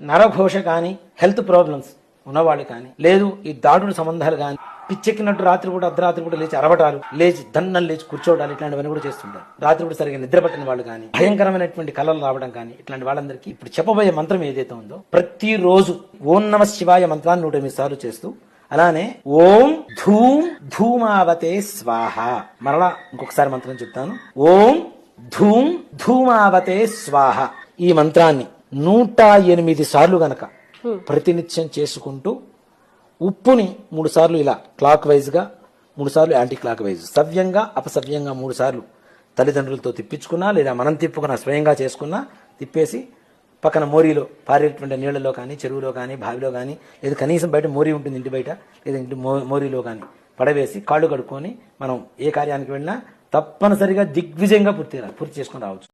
నరఘోష కానీ health problems ఉన్నవాళ్ళు కానీ లేదు ఈ దాడుడు సంబంధాలు కానీ పిచ్చెక్కినట్టు రాత్రి కూడా అర్ధరాత్రి కూడా లేచి అరవటాలు లేచి దన్నం లేచి కూర్చోవడాలు ఇట్లాంటివన్నీ కూడా చేస్తుంటారు. రాత్రి కూడా సరిగా నిద్ర పట్టిన వాళ్ళు కానీ భయంకరమైనటువంటి కళలు రావడం కానీ ఇట్లాంటి వాళ్ళందరికీ ఇప్పుడు చెప్పబోయే మంత్రం ఏదైతే ఉందో ప్రతిరోజు ఓం నమ శివాయ మంత్రాన్ని నూట ఎనిమిది సార్లు చేస్తూ అలానే ఓం ధూమ్ ధూమావతే స్వాహ. మరలా ఇంకొకసారి మంత్రం చెప్తాను. ఓం ధూమ్ ధూమావతే స్వాహ. ఈ మంత్రాన్ని నూట ఎనిమిది సార్లు గనక ప్రతినిత్యం చేసుకుంటూ ఉప్పుని మూడు సార్లు ఇలా క్లాక్ వైజ్గా మూడు సార్లు యాంటీ క్లాక్ వైజ్. సవ్యంగా అపసవ్యంగా మూడు సార్లు తల్లిదండ్రులతో తిప్పించుకున్నా లేదా మనం తిప్పుకున్నా స్వయంగా చేసుకున్నా తిప్పేసి పక్కన మోరీలో పారేటువంటి నీళ్ళలో కానీ చెరువులో కానీ బావిలో కానీ లేదా కనీసం బయట మోరీ ఉంటుంది ఇంటి బయట లేదా ఇంటి మో- మోరీలో కానీ పడవేసి కాళ్ళు కడుక్కొని మనం ఏ కార్యానికి వెళ్ళినా తప్పనిసరిగా దిగ్విజయంగా పూర్తి పూర్తి చేసుకుని రావచ్చు.